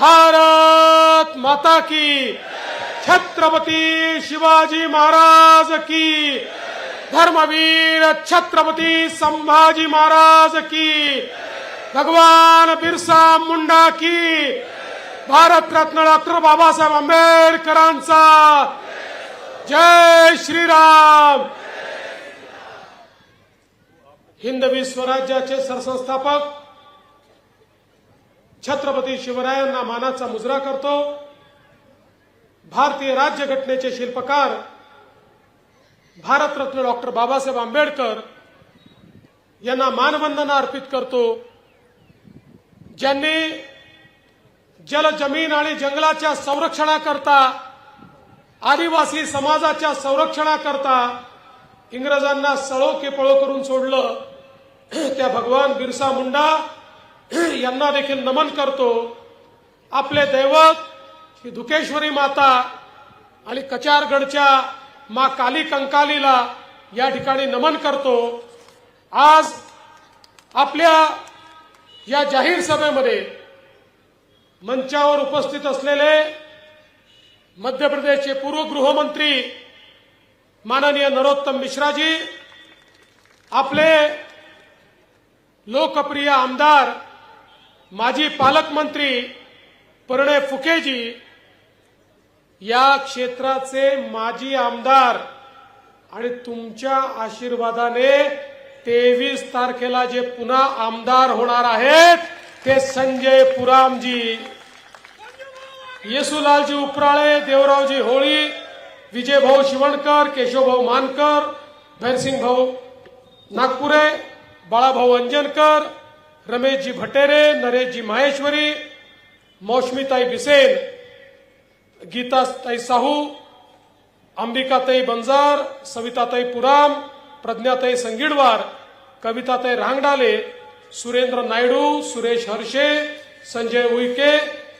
भारत माता की छत्रपती शिवाजी महाराज की। धर्मवीर छत्रपती संभाजी महाराज की। भगवान बिरसा मुंडा की। भारतरत्न डॉक्टर बाबासाहेब आंबेडकरांचा। जय श्रीराम। हिंदवी स्वराज्याचे सरसंस्थापक छत्रपती शिवरायांना मानाचा मुजरा करतो. भारतीय राज्यघटनेचे शिल्पकार भारतरत्न डॉक्टर बाबासाहेब आंबेडकर यांना मानवंदना अर्पित करतो. ज्यांनी जल जमीन आणि जंगलाच्या संरक्षणाकरता आदिवासी समाजाच्या संरक्षणाकरता इंग्रजांना सळो की पळो करून सोडलं. त्या भगवान बिरसा मुंडा यांना देखील नमन करतो. आपले दैवत ही धुकेश्वरी माता आणि कचारगडच्या मा काली कंकालीला या ठिकाणी नमन करतो. आज आपल्या या जाहीर सभेमध्ये मंचावर उपस्थित असलेले मध्य प्रदेशचे पूर्व गृहमंत्री माननीय नरोत्तम मिश्राजी आपले लोकप्रिय आमदार माजी पालकमंत्री परिणय फुकेजी या क्षेत्राचे माजी आमदार आणि तुमच्या आशीर्वादाने तेवीस तारखेला जे पुन्हा आमदार होणार आहेत ते संजय पुरामजी. येसुलालजी उपराळे देवरावजी होळी विजयभाऊ शिवणकर केशवभाऊ मानकर भैरसिंग भाऊ नागपुरे बाळाभाऊ अंजनकर रमेशजी भटेरे नरेशजी माहेश्वरी मौसमीताई बिसेन गीताताई साहू अंबिकाताई बंजार सविताताई पुराम प्रज्ञाताई संगिडवार कविताताई रांगडाले सुरेंद्र नायडू सुरेश हर्षे संजय उईके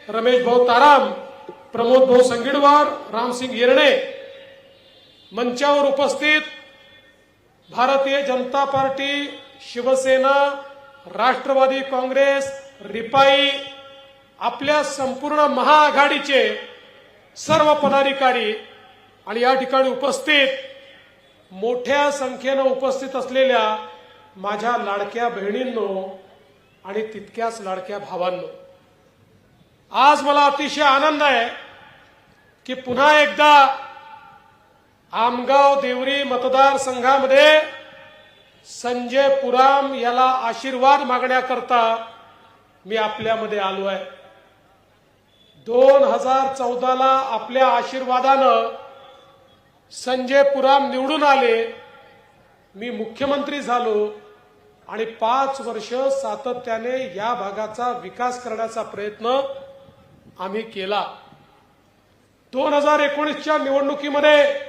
रमेश भाऊ ताराम प्रमोद भाऊ संगिडवार रामसिंग येरणे. मंचावर उपस्थित भारतीय जनता पार्टी शिवसेना राष्ट्रवादी काँग्रेस रिपाई आपल्या संपूर्ण महाआघाडीचे सर्व पदाधिकारी आणि या ठिकाणी उपस्थित मोठ्या संख्येनं उपस्थित असलेल्या माझ्या लाडक्या बहिणींनो आणि तितक्याच लाडक्या भावांनो. आज मला अतिशय आनंद आहे की पुन्हा एकदा आमगाव देवरी मतदारसंघामध्ये संजय पुराम याला आशीर्वाद मागण्याकरता मी आपल्यामध्ये आलो आहे. दोन हजार चौदाला आपल्या आशीर्वादानं संजय पुराम निवडून आले. मी मुख्यमंत्री झालो आणि पाच वर्ष सातत्याने या भागाचा विकास करण्याचा प्रयत्न आम्ही केला. दोन हजार एकोणीसच्या निवडणुकीमध्ये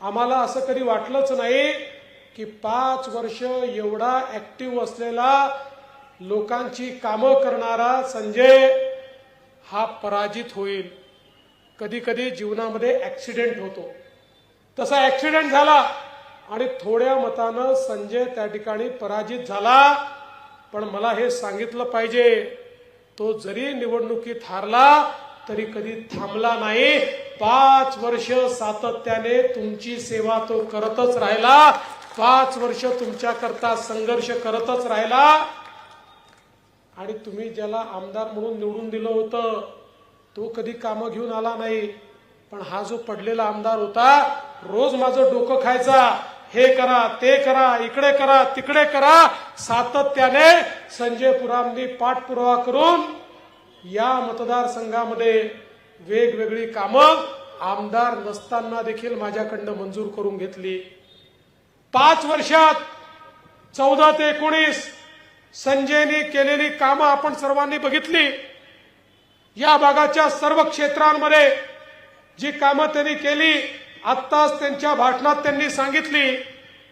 आम्हाला असं कधी वाटलंच नाही की पाच वर्ष एवढा ऍक्टिव्ह असलेला लोकांची कामं करणारा संजय हा पराजित होईल. कधी कधी जीवनामध्ये ऍक्सिडेंट होतो. तसा ऍक्सिडेंट झाला आणि थोड्या मतानं संजय त्या ठिकाणी पराजित झाला. पण मला हे सांगितलं पाहिजे तो जरी निवडणुकीत हारला तरी कधी थांबला नाही. पाच वर्ष सातत्याने तुमची सेवा तो करतच राहिला. पाच वर्ष तुमच्याकरता संघर्ष करतच राहिला आणि तुम्ही ज्याला आमदार म्हणून निवडून दिलं होतं तो कधी कामं घेऊन आला नाही. पण हा जो पडलेला आमदार होता रोज माझं डोकं खायचा. हे करा ते करा इकडे करा तिकडे करा. सातत्याने संजय पुरामनी पाठपुरावा करून या मतदारसंघामध्ये वेगवेगळी कामं आमदार नसताना देखील माझ्याकडनं मंजूर करून घेतली. पाच वर्षात चौदा ते एकोणीस संजयने केलेली कामं आपण सर्वांनी बघितली. या भागाच्या सर्व क्षेत्रांमध्ये जी कामं त्यांनी केली आत्ताच त्यांच्या भाषणात त्यांनी सांगितली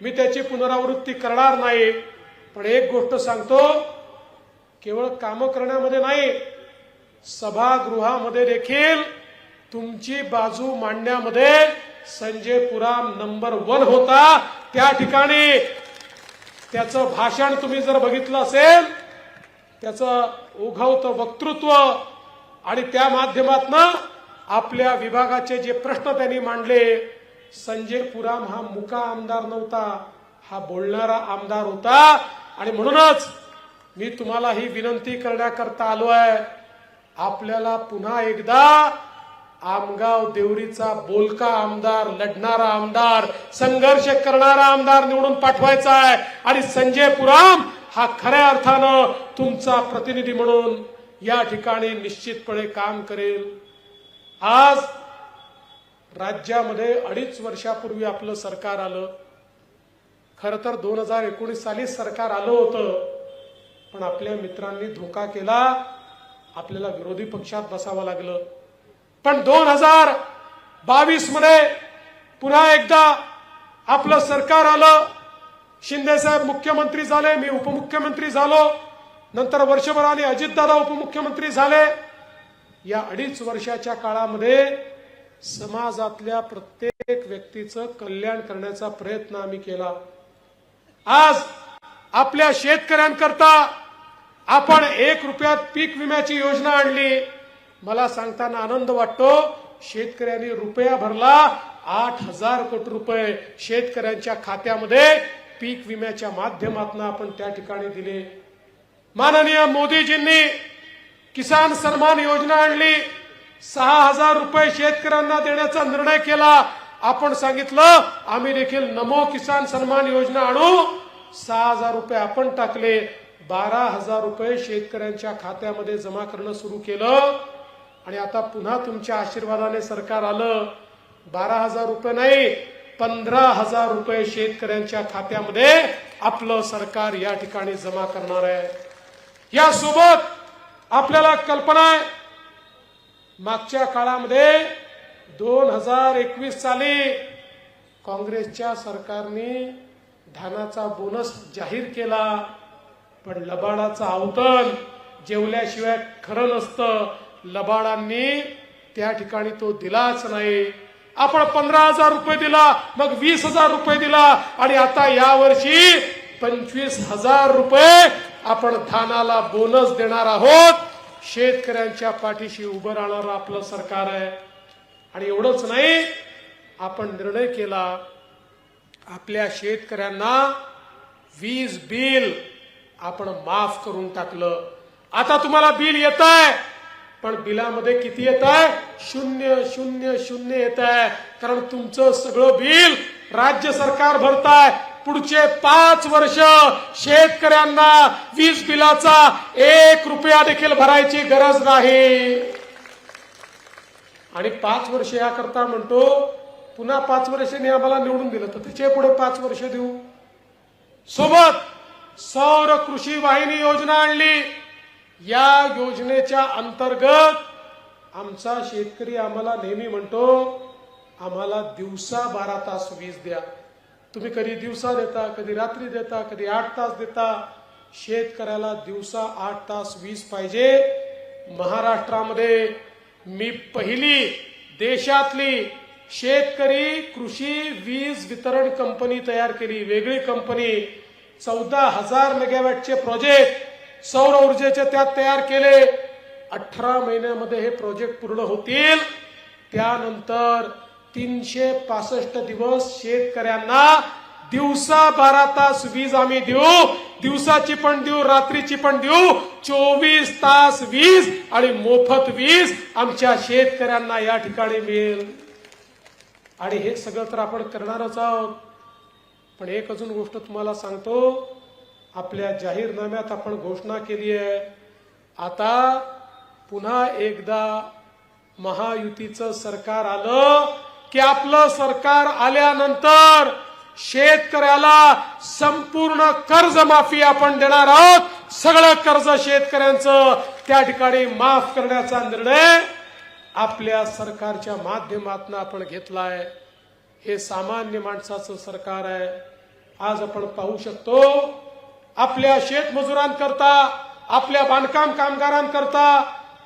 मी त्याची पुनरावृत्ती करणार नाही. पण एक गोष्ट सांगतो केवळ कामं करण्यामध्ये नाही सभागृहामध्ये देखील तुमची बाजू मांडण्यामध्ये संजय पुराम नंबर वन होता. त्या ठिकाणी त्याचं भाषण तुम्ही जर बघितलं असेल त्याचं उघवतं वक्तृत्व आणि त्या माध्यमातनं आपल्या विभागाचे जे प्रश्न त्यांनी मांडले संजय पुराम हा मुका आमदार नव्हता हा बोलणारा आमदार होता. आणि म्हणूनच मी तुम्हाला ही विनंती करण्याकरता आलो आहे आपल्याला पुन्हा एकदा आमगाव देवरीचा बोलका आमदार लढणारा आमदार संघर्ष करणारा आमदार निवडून पाठवायचा आहे. आणि संजय पुराम हा खऱ्या अर्थानं तुमचा प्रतिनिधी म्हणून या ठिकाणी निश्चितपणे काम करेल. आज राज्यामध्ये अडीच वर्षापूर्वी आपलं सरकार आलं. खरं तर दोन हजार एकोणीस साली सरकार आलं होतं. पण आपल्या मित्रांनी धोका केला. आपल्याला विरोधी पक्षात बसावं लागलं. पण दोन हजार बावीसमध्ये पुन्हा एकदा आपलं सरकार आलं. शिंदे साहेब मुख्यमंत्री झाले मी उपमुख्यमंत्री झालो. नंतर वर्षभराने अजितदादा उपमुख्यमंत्री झाले. या अडीच वर्षाच्या काळामध्ये समाजातल्या प्रत्येक व्यक्तीचं कल्याण करण्याचा प्रयत्न आम्ही केला. आज आपल्या शेतकऱ्यांकरता आपण एक रुपयात पीक विम्याची योजना आणली. मला सांगताना आनंद वाटतो. शेतकऱ्यांनी रुपया भरला. आठ हजार कोटी रुपये शेतकऱ्यांच्या खात्यामध्ये पीक विम्याच्या माध्यमातून आपण त्या ठिकाणी दिले. माननीय मोदीजींनी किसान सन्मान योजना आणली. सहा हजार रुपये शेतकऱ्यांना देण्याचा निर्णय केला. आपण सांगितलं आम्ही देखील नमो किसान सन्मान योजना आणू. सहा हजार रुपये आपण टाकले. बारा हजार रुपये शेतकऱ्यांच्या खात्यामध्ये जमा करणं सुरू केलं. आणि आता पुन्हा तुमच्या आशीर्वादाने सरकार आलं. बारा हजार रुपये नाही पंधरा हजार रुपये शेतकऱ्यांच्या खात्यामध्ये आपलं सरकार या ठिकाणी जमा करणार आहे. यासोबत आपल्याला कल्पना आहे मागच्या काळामध्ये दोन हजार एकवीस साली काँग्रेसच्या सरकारने धानाचा बोनस जाहीर केला पण लबाडाचं आवतन जेवल्याशिवाय खरं नसतं. लबाडांनी त्या ठिकाणी तो दिलाच नाही. आपण पंधरा हजार रुपये दिला मग वीस हजार रुपये दिला. आणि आता यावर्षी पंचवीस हजार रुपये आपण धानाला बोनस देणार आहोत. शेतकऱ्यांच्या पाठीशी उभं राहणारं आपलं सरकार आहे. आणि एवढंच नाही आपण निर्णय केला आपल्या शेतकऱ्यांना वीज बिल आपण माफ करून टाकलं. आता तुम्हाला बिल येत आहे पण बिलामध्ये किती येत आहे? शून्य शून्य शून्य येत आहे. कारण तुमचं सगळं बिल राज्य सरकार भरताय. पुढचे पाच वर्ष शेतकऱ्यांना वीज बिलाचा एक रुपया देखील भरायची गरज नाही. आणि पाच वर्ष याकरता म्हणतो पुन्हा पाच वर्षांनी आम्हाला निवडून दिलं तर त्याचे पुढे पाच वर्ष देऊ. सोबत सौर कृषी वाहिनी योजना आणली. या योजनेच्या अंतर्गत आमचा शेतकरी आम्हाला नेहमी म्हणतो आम्हाला दिवसा बारा तास वीज द्या. तुम्ही कधी दिवसा देता कधी रात्री देता कधी आठ तास देता. शेतकऱ्याला दिवसा आठ तास वीज पाहिजे. महाराष्ट्रामध्ये मी पहिली देशातली शेतकरी कृषी वीज वितरण कंपनी तयार केली. वेगळी कंपनी. चौदा हजार मेगावॅटचे प्रोजेक्ट सौर ऊर्जेचे त्यात तयार केले. अठरा महिन्यामध्ये हे प्रोजेक्ट पूर्ण होतील. त्यानंतर तीनशे पासष्ट दिवस शेतकऱ्यांना दिवसा बारा तास वीज आम्ही देऊ. दिवसाची पण देऊ रात्रीची पण देऊ. चोवीस तास वीज आणि मोफत वीज आमच्या शेतकऱ्यांना या ठिकाणी मिळेल. आणि हे सगळं तर आपण करणारच आहोत. पण एक अजून गोष्ट तुम्हाला सांगतो. आपल्या जाहीरनाम्यात आपण घोषणा केली आहे. आता पुन्हा एकदा महायुतीचं सरकार आलं की आपलं सरकार आल्यानंतर शेतकऱ्याला संपूर्ण कर्जमाफी आपण देणार आहोत. सगळं कर्ज शेतकऱ्यांचं त्या ठिकाणी माफ करण्याचा निर्णय आपल्या सरकारच्या माध्यमातून आपण घेतलाय. हे सामान्य माणसाचं सरकार आहे. आज आपण पाहू शकतो आपल्या शेतमजुरांकरता आपल्या बांधकाम कामगारांकरता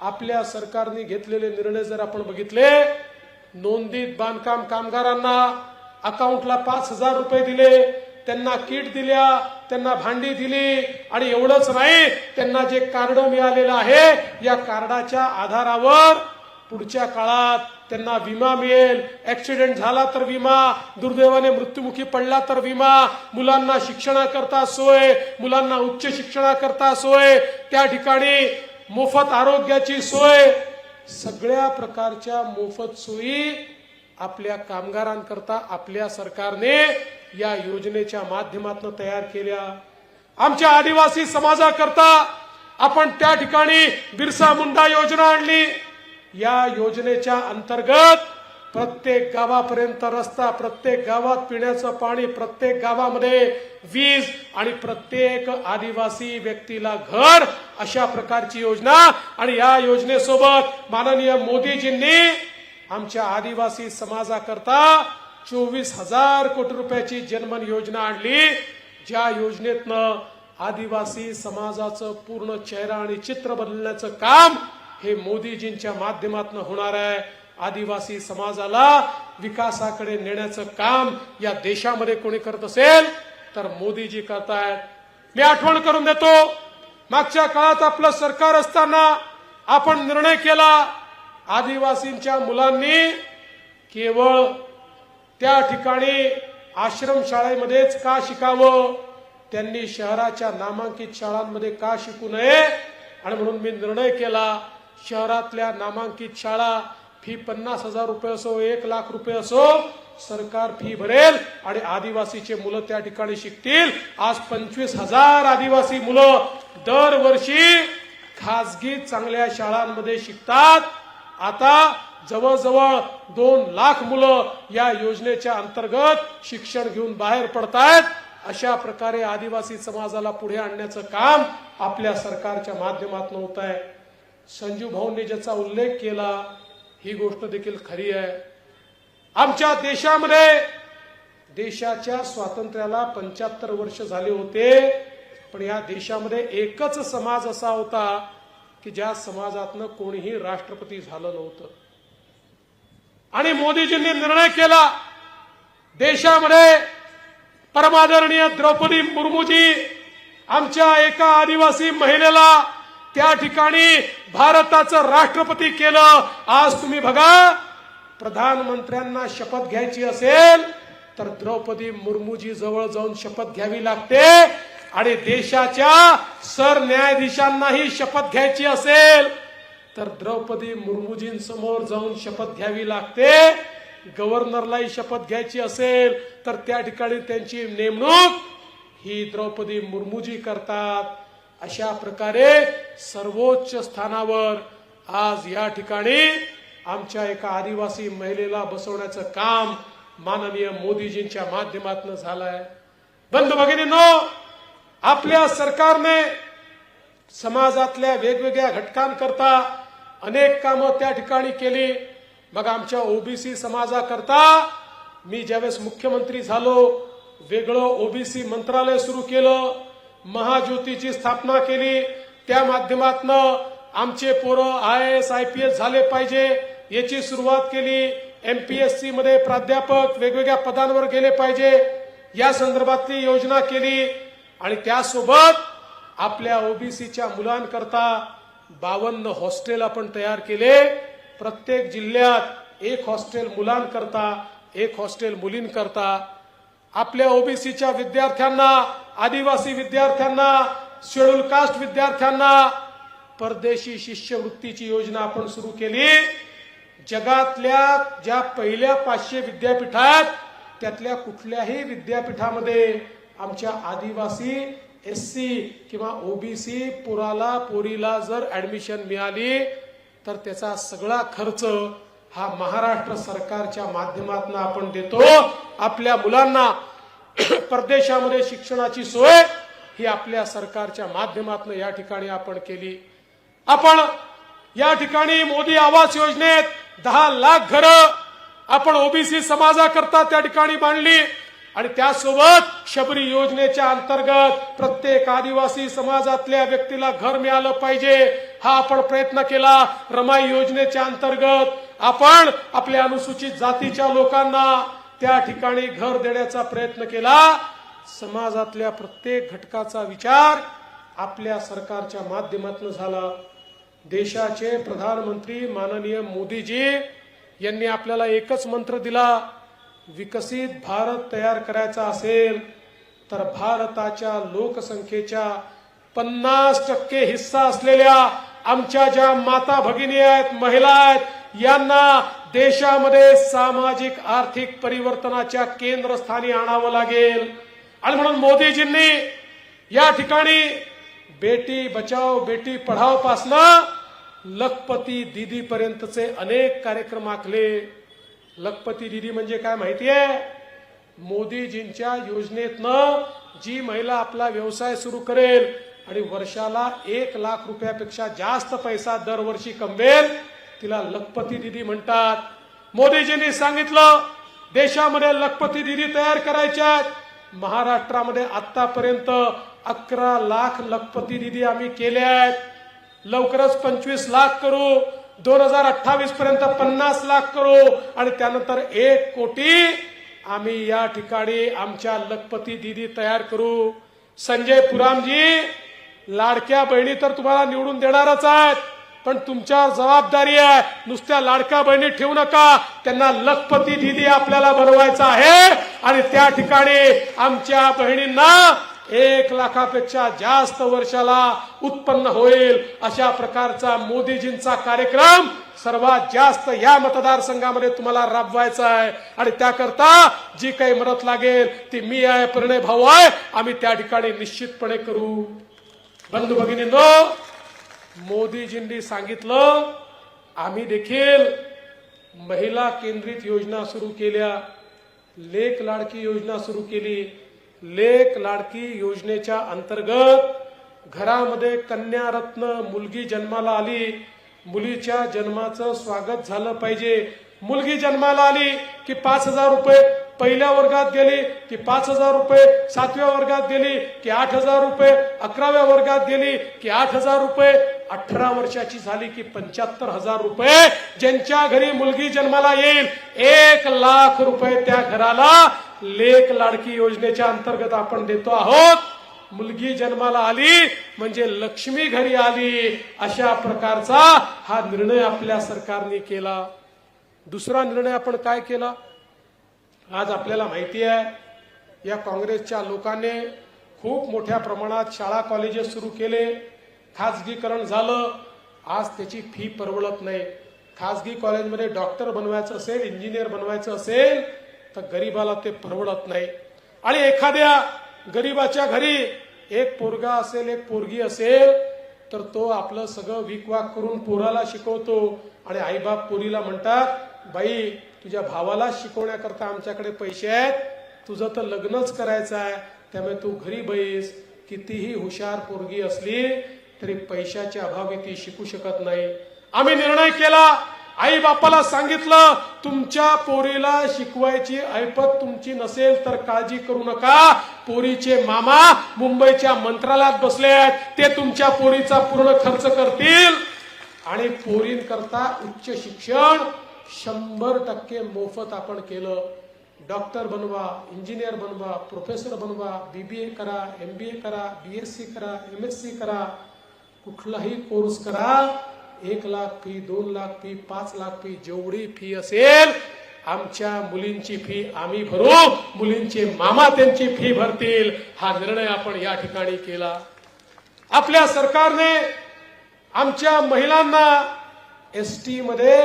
आपल्या सरकारने घेतलेले निर्णय जर आपण बघितले नोंदीत बांधकाम कामगारांना अकाउंटला पाच हजार रुपये दिले त्यांना किट दिल्या त्यांना भांडी दिली आणि एवढंच नाही त्यांना जे कार्ड मिळालेलं आहे या कार्डाच्या आधारावर पुढच्या काळात त्यांना विमा मिळेल. ऍक्सिडेंट झाला तर विमा दुर्दैवाने मृत्युमुखी पडला तर विमा. मुलांना शिक्षणाकरता सोय मुलांना उच्च शिक्षणाकरता सोय. त्या ठिकाणी मोफत आरोग्याची सोय. सगळ्या प्रकारच्या मोफत सोयी आपल्या कामगारांकरता आपल्या सरकारने या योजनेच्या माध्यमातून तयार केल्या. आमच्या आदिवासी समाजाकरता आपण त्या ठिकाणी बिरसा मुंडा योजना आणली. या योजनेच्या अंतर्गत प्रत्येक गावापर्यंत रस्ता प्रत्येक गावात पिण्याचं पाणी प्रत्येक गावामध्ये वीज आणि प्रत्येक आदिवासी व्यक्तीला घर अशा प्रकारची योजना आणि या योजनेसोबत माननीय मोदीजींनी आमच्या आदिवासी समाजाकरता चोवीस हजार कोटी रुपयाची जनमन योजना आणली. ज्या योजनेतनं आदिवासी समाजाचं पूर्ण चेहरा आणि चित्र बदलण्याचं काम हे मोदीजींच्या माध्यमातून होणार आहे. आदिवासी समाजाला विकासाकडे नेण्याचं काम या देशामध्ये कोणी करत असेल तर मोदीजी करतायत. मी आठवण करून देतो मागच्या काळात आपलं सरकार असताना आपण निर्णय केला आदिवासींच्या मुलांनी केवळ त्या ठिकाणी आश्रमशाळेमध्येच का शिकावं? त्यांनी शहराच्या नामांकित शाळांमध्ये का शिकू नये? आणि म्हणून मी निर्णय केला शहरातल्या नामांकित शाळा फी पन्नास हजार रुपये असो एक लाख रुपये असो सरकार फी भरेल आणि आदिवासीचे मुलं त्या ठिकाणी शिकतील. आज पंचवीस हजार आदिवासी मुलं दरवर्षी खासगी चांगल्या शाळांमध्ये शिकतात. आता जवळजवळ दोन लाख मुलं या योजनेच्या अंतर्गत शिक्षण घेऊन बाहेर पडतायत. अशा प्रकारे आदिवासी समाजाला पुढे आणण्याचं काम आपल्या सरकारच्या माध्यमातून होत आहे. संजू भाऊंनी ज्याचा उल्लेख केला ही गोष्ट देखील खरी आहे. आमच्या देशामध्ये देशाच्या स्वातंत्र्याला पंच्याहत्तर वर्ष झाले होते पण या देशामध्ये एकच समाज असा होता की ज्या समाजातनं कोणीही राष्ट्रपती झालं नव्हतं. आणि मोदीजींनी निर्णय केला देशामध्ये परमादरणीय द्रौपदी मुर्मूजी आमच्या एका आदिवासी महिलेला त्या ठिकाणी भारताचं राष्ट्रपती केलं. आज तुम्ही बघा प्रधानमंत्र्यांना शपथ घ्यायची असेल तर द्रौपदी मुर्मूजी जवळ जाऊन शपथ घ्यावी लागते आणि देशाच्या सरन्यायाधीशांनाही शपथ घ्यायची असेल तर द्रौपदी मुर्मूजींसमोर जाऊन शपथ घ्यावी लागते. गव्हर्नरलाही शपथ घ्यायची असेल तर त्या ठिकाणी त्यांची नेमणूक ही द्रौपदी मुर्मूजी करतात. अशा प्रकारे सर्वोच्च स्थानावर आज या ठिकाणी आमच्या एका आदिवासी महिलेला बसवण्याचं काम माननीय मोदीजींच्या माध्यमातून झालंय. बंधू भगिनींनो आपल्या सरकारने समाजातल्या वेगवेगळ्या घटकांकरता अनेक कामं त्या ठिकाणी केली. मग आमच्या ओबीसी समाजाकरता मी ज्यावेळेस मुख्यमंत्री झालो वेगळं ओबीसी मंत्रालय सुरू केलं. महाज्योतीची स्थापना केली. त्या माध्यमातनं आमचे पोरं I S I P S झाले पाहिजे याची सुरुवात केली. एमपीएससी मध्ये प्राध्यापक वेगवेगळ्या पदांवर गेले पाहिजे. या संदर्भातली योजना केली. आणि त्यासोबत आपल्या ओबीसीच्या मुलांकरता बावन्न हॉस्टेल आपण तयार केले. प्रत्येक जिल्ह्यात एक हॉस्टेल मुलांकरता एक हॉस्टेल मुलींकरता. आपल्या ओबीसीच्या विद्यार्थ्यांना आदिवासी विद्यार्थ्यांना शेड्यूल कास्ट विद्यार्थ्यांना परदेशी शिष्यवृत्तीची योजना आपण सुरू केली. जगातल्या ज्या पहिल्या पाचशे विद्यापीठात त्यातल्या कुठल्याही विद्यापीठामध्ये आमच्या आदिवासी एस सी किंवा ओबीसी पुराला पोरीला जर ऍडमिशन मिळाली तर त्याचा सगळा खर्च हा महाराष्ट्र सरकारच्या माध्यमातून आपण देतो. आपल्या मुलांना परदेशामध्ये शिक्षणाची सोय ही आपल्या सरकारच्या माध्यमातून या ठिकाणी आपण केली. आपण या ठिकाणी मोदी आवास योजनेत दहा लाख घरं आपण ओबीसी समाजाकरता त्या ठिकाणी बांधली. आणि त्यासोबत शबरी योजनेच्या अंतर्गत प्रत्येक आदिवासी समाजातल्या व्यक्तीला घर मिळालं पाहिजे हा आपण प्रयत्न केला. रमाई योजनेच्या अंतर्गत आपण आपल्या अनुसूचित जातीच्या लोकांना त्या ठिकाणी घर देण्याचा प्रयत्न केला. समाजातल्या प्रत्येक घटकाचा विचार आपल्या सरकारच्या माध्यमातून झाला. देशाचे प्रधानमंत्री माननीय मोदीजी यांनी आपल्याला एकच मंत्र दिला विकसित भारत तयार करायचा असेल तर भारताच्या लोकसंख्येच्या पन्नास टक्के हिस्सा असलेल्या आमच्या ज्या माता भगिनी आहेत महिला आहेत यांना देशामध्ये सामाजिक आर्थिक परिवर्तनाच्या केंद्रस्थानी आणावं लागेल. आणि म्हणून मोदीजींनी या ठिकाणी बेटी बचाव बेटी पढाव पासनं लखपती दिदीपर्यंतचे अनेक कार्यक्रम आखले. लखपती दिदी म्हणजे काय माहितीये मोदीजींच्या योजनेतनं जी महिला आपला व्यवसाय सुरू करेल आणि वर्षाला एक लाख रुपयापेक्षा जास्त पैसा दरवर्षी कमवेल तिला लखपती दिदी म्हणतात. मोदीजींनी सांगितलं देशामध्ये लखपती दिदी तयार करायच्या महाराष्ट्रामध्ये आतापर्यंत अकरा लाख लखपती दिदी आम्ही केल्या आहेत. लवकरच पंचवीस लाख करू. दोन हजार अठ्ठावीस पर्यंत पन्नास लाख करू. आणि त्यानंतर एक कोटी आम्ही या ठिकाणी आमच्या लखपती दिदी तयार करू. संजय पुरामजी लाडक्या बहिणी तर तुम्हाला निवडून देणारच आहेत पण तुमच्या जबाबदारी आहे. नुसत्या लाडक्या बहिणी ठेवू नका. त्यांना लखपती दिदी आपल्याला बनवायचं आहे. आणि त्या ठिकाणी आमच्या बहिणींना एक लाखापेक्षा जास्त वर्षाला उत्पन्न होईल अशा प्रकारचा मोदीजींचा कार्यक्रम सर्वात जास्त या मतदारसंघामध्ये तुम्हाला राबवायचा आहे. आणि त्याकरता जी काही मदत लागेल ती मी आहे प्रणय भाऊ आहे. आम्ही त्या ठिकाणी निश्चितपणे करू. बंधू भगिनींनो मोदीजींनी सांगितलं आम्ही देखील महिला केंद्रित योजना सुरू केल्या लेख लाडकी योजना सुरू केली. लेख लाडकी योजनेच्या अंतर्गत घरामध्ये कन्या रत्न मुलगी जन्माला आली. मुलीच्या जन्माचं स्वागत झालं पाहिजे. मुलगी जन्माला आली की पाच हजार रुपये पहिल्या वर्गात गेली की पाच हजार रुपये सातव्या वर्गात गेली की आठ हजार रुपये अकराव्या वर्गात गेली की आठ हजार रुपये अठरा वर्षाची झाली की पंच्याहत्तर हजार रुपये ज्यांच्या घरी मुलगी जन्माला येईल. एक लाख रुपये त्या घराला लेख लाडकी योजनेच्या अंतर्गत आपण देतो आहोत. मुलगी जन्माला आली म्हणजे लक्ष्मी घरी आली अशा प्रकारचा हा निर्णय आपल्या सरकारने केला. दुसरा निर्णय आपण काय केला? आज आपल्याला माहिती आहे या काँग्रेसच्या लोकांनी खूप मोठ्या प्रमाणात शाळा कॉलेजेस सुरू केले. खाजगीकरण झालं. आज त्याची फी परवडत नाही. खाजगी कॉलेजमध्ये डॉक्टर बनवायचं असेल इंजिनियर बनवायचं असेल तर गरीबाला ते परवडत नाही. आणि एखाद्या गरीबाच्या घरी एक पोरगा असेल एक पोरगी असेल तर तो आपलं सगळं विकवाक करून पोराला शिकवतो. आणि आईबाप पोरीला म्हणतात बाई तुझ्या भावाला शिकवण्याकरता आमच्याकडे पैसे आहेत. तुझं तर लग्नच करायचं आहे. त्यामुळे तू घरी बैस. कितीही हुशार पोरगी असली तरी पैशाच्या अभावी ती शिकू शकत नाही. आम्ही निर्णय केला आई बापाला सांगितलं तुमच्या पोरीला शिकवायची ऐपत तुमची नसेल तर काळजी करू नका. पोरीचे मामा मुंबईच्या मंत्रालयात बसले आहेत. ते तुमच्या पोरीचा पूर्ण खर्च करतील. आणि पोरींकरता उच्च शिक्षण शंभर टक्के मोफत आपण केलं. डॉक्टर बनवा इंजिनियर बनवा प्रोफेसर बनवा बीबीए करा एम बी ए करा बी एस सी करा एम सी करा. कुठलाही कोर्स करा. एक लाख फी दोन लाख फी पाच लाख फी जेवढी फी असेल आमच्या मुलींची फी आम्ही भरू. मुलींचे मामा त्यांची फी भरतील. हा निर्णय आपण या ठिकाणी केला. आपल्या सरकारने आमच्या महिलांना एस टी मध्ये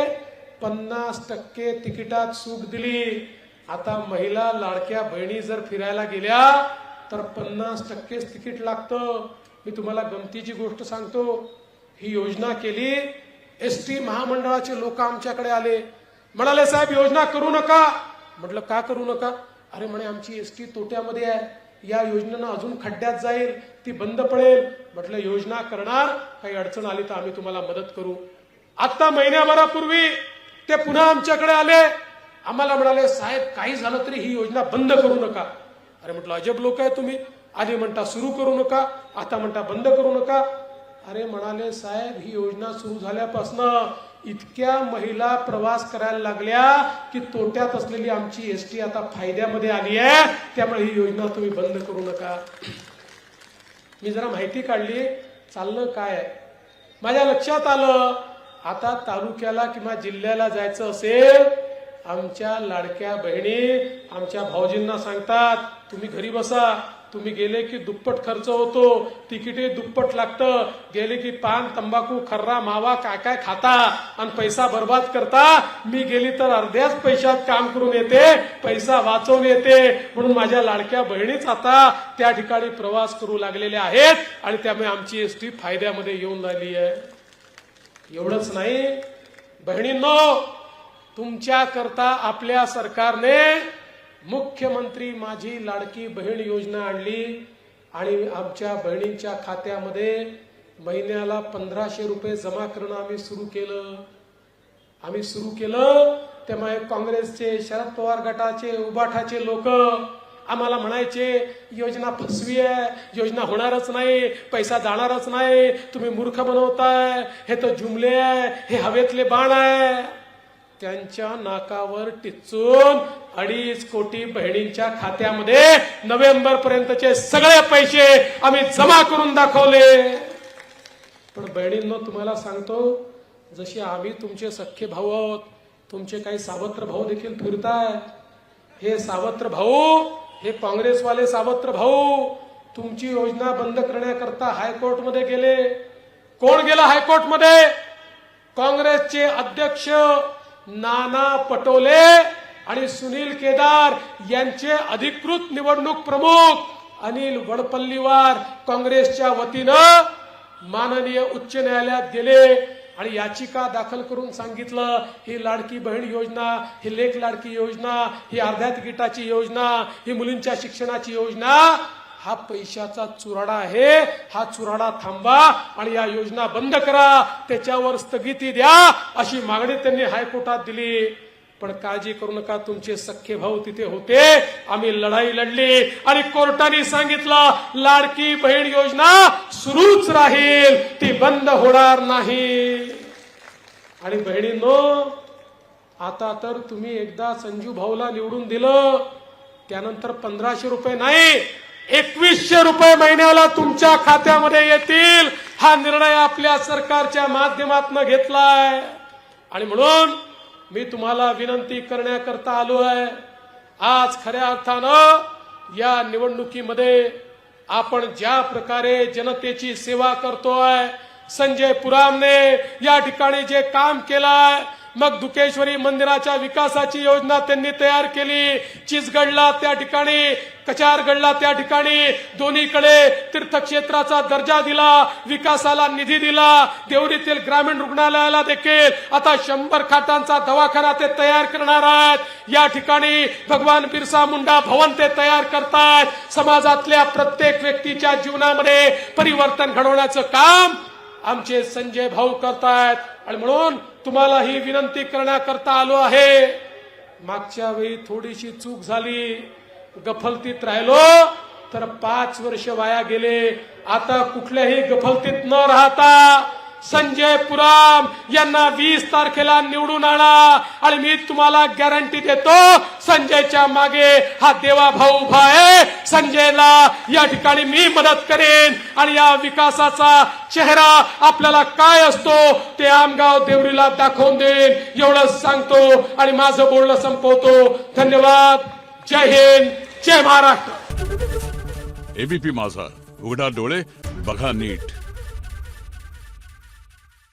पन्नास टक्के तिकिटात सूट दिली. आता महिला लाडक्या बहिणी जर फिरायला गेल्या तर पन्नास टक्केच तिकीट लागतं. मी तुम्हाला गमतीची गोष्ट सांगतो. ही योजना केली. एस टी महामंडळाचे लोक आमच्याकडे आले. म्हणाले साहेब योजना करू नका. म्हटलं का करू नका? अरे म्हणे आमची एस टी तोट्यामध्ये आहे. या योजनेनं अजून खड्ड्यात जाईल. ती बंद पडेल. म्हटलं योजना करणार. काही अडचण आली तर आम्ही तुम्हाला मदत करू. आता महिन्याभरापूर्वी ते पुन्हा आमच्याकडे आले. आम्हाला म्हणाले साहेब काही झालं तरी ही योजना बंद करू नका. अरे म्हटलं अजब लोक आहे तुम्ही. आधी म्हणता सुरू करू नका. आता म्हणता बंद करू नका. अरे म्हणाले साहेब ही योजना सुरू झाल्यापासनं इतक्या महिला प्रवास करायला लागल्या की तोट्यात असलेली आमची एस टी आता फायद्यामध्ये आली आहे. त्यामुळे ही योजना तुम्ही बंद करू नका. मी जरा माहिती काढली. चाललं काय? माझ्या लक्षात आलं आता तालुक्याला किंवा जिल्ह्याला जायचं असेल आमच्या लाडक्या बहिणी आमच्या भाऊजींना सांगतात तुम्ही घरी बसा. तुम्ही गेले की दुप्पट खर्च होतो तिकिटे दुप्पट लागतं. गेले की पान तंबाखू खर्रा मावा काय काय खाता आणि पैसा बर्बाद करता. मी गेली तर अर्ध्याच पैशात काम करून येते पैसा वाचवून येते. म्हणून माझ्या लाडक्या बहिणीच आता त्या ठिकाणी प्रवास करू लागलेल्या आहेत आणि त्यामुळे आमची एस टी फायद्यामध्ये येऊन राहिली आहे. एवढंच नाही. बहिणींनो तुमच्या करता आपल्या सरकारने मुख्यमंत्री माझी लाडकी बहीण योजना आणली आणि आमच्या बहिणींच्या खात्यामध्ये महिन्याला पंधराशे रुपये जमा करणं आम्ही सुरू केलं. आम्ही सुरू केलं. त्यामुळे काँग्रेसचे शरद पवार गटाचे उबाठाचे लोक आम्हाला म्हणायचे योजना फसवी आहे योजना होणारच नाही पैसा जाणारच नाही तुम्ही मूर्ख बनवताय हे तर जुमले आहे हे हवेतले बाण आहे. त्यांच्या नाकावर टिचून अडीच कोटी बहिणींच्या खात्यामध्ये नोव्हेंबर पर्यंतचे सगळे पैसे आम्ही जमा करून दाखवले. पण बहिणींना तुम्हाला सांगतो जसे आम्ही तुमचे सख्खे भाऊ आहोत तुमचे काही सावत्र भाऊ देखील फिरताय. हे सावत्र भाऊ हे काँग्रेसवाले सावत्र भाऊ तुमची योजना बंद करण्याकरता हायकोर्टमध्ये गेले. कोण गेला हायकोर्टमध्ये? काँग्रेसचे अध्यक्ष नाना पटोले आणि सुनील केदार यांचे अधिकृत निवडणूक प्रमुख अनिल वडपल्लीवार काँग्रेसच्या वतीनं माननीय उच्च न्यायालयात गेले आणि याचिका दाखल करून सांगितलं ही लाडकी बहीण योजना ही लेख लाडकी योजना ही अर्ध्या तिकिटाची योजना ही मुलींच्या शिक्षणाची योजना हा पैशाचा चुराडा आहे हा चुराडा थांबवा आणि या योजना बंद करा त्याच्यावर स्थगिती द्या अशी मागणी त्यांनी हायकोर्टात दिली. पण काळजी करू नका तुमचे सख्खे भाऊ तिथे होते आम्ही लढाई लढली आणि कोर्टाने सांगितलं लाडकी बहीण योजना सुरूच राहील ती बंद होणार नाही. आणि बहिणींनो आता तर तुम्ही एकदा संजू भाऊला निवडून दिलं त्यानंतर पंधराशे रुपये नाही एकवीसशे रुपये महिन्याला तुमच्या खात्यामध्ये येतील. हा निर्णय आपल्या सरकारच्या माध्यमातून घेतलाय. आणि म्हणून मी तुम्हाला विनंती करण्याकरता आलो आहे. आज खऱ्या अर्थानं या निवडणुकीमध्ये आपण ज्या प्रकारे जनतेची सेवा करतोय संजय पुरामने या ठिकाणी जे काम केलंय मग दुकेश्वरी मंदिराच्या विकासाची योजना त्यांनी तयार केली. चिसगडला त्या ठिकाणी कचारगडला त्या ठिकाणी दोन्हीकडे तीर्थक्षेत्राचा दर्जा दिला विकासाला निधी दिला. देवरीतील ग्रामीण रुग्णालयाला देखील आता शंभर खाटांचा दवाखाना ते तयार करणार आहेत. या ठिकाणी भगवान बिरसा मुंडा भवन ते तयार करतात समाजातल्या प्रत्येक व्यक्तीच्या जीवनामध्ये परिवर्तन घडवण्याचं काम आमचे संजय भाऊ करतायत. आणि म्हणून तुम्हाला ही विनंती करण्याकरता आलो आहे. मागच्या वेळी थोडीशी चूक झाली. गफलतीत राहिलो. तर पाच वर्ष वाया गेले. आता कुठल्याही गफलतीत न राहता संजय पुराम यांना वीस तारखेला निवडून आणा. आणि मी तुम्हाला गॅरंटी देतो संजयच्या मागे हा देवा भाऊ उभा आहे. संजयला या ठिकाणी मी मदत करेन. आणि या विकासाचा चेहरा आपल्याला काय असतो ते आमगाव देवरीला दाखवून देईन. एवढंच सांगतो आणि माझं बोलणं संपवतो. धन्यवाद. जय हिंद. जय महाराष्ट्र. एबीपी माझा. उघडा डोळे बघा नीट.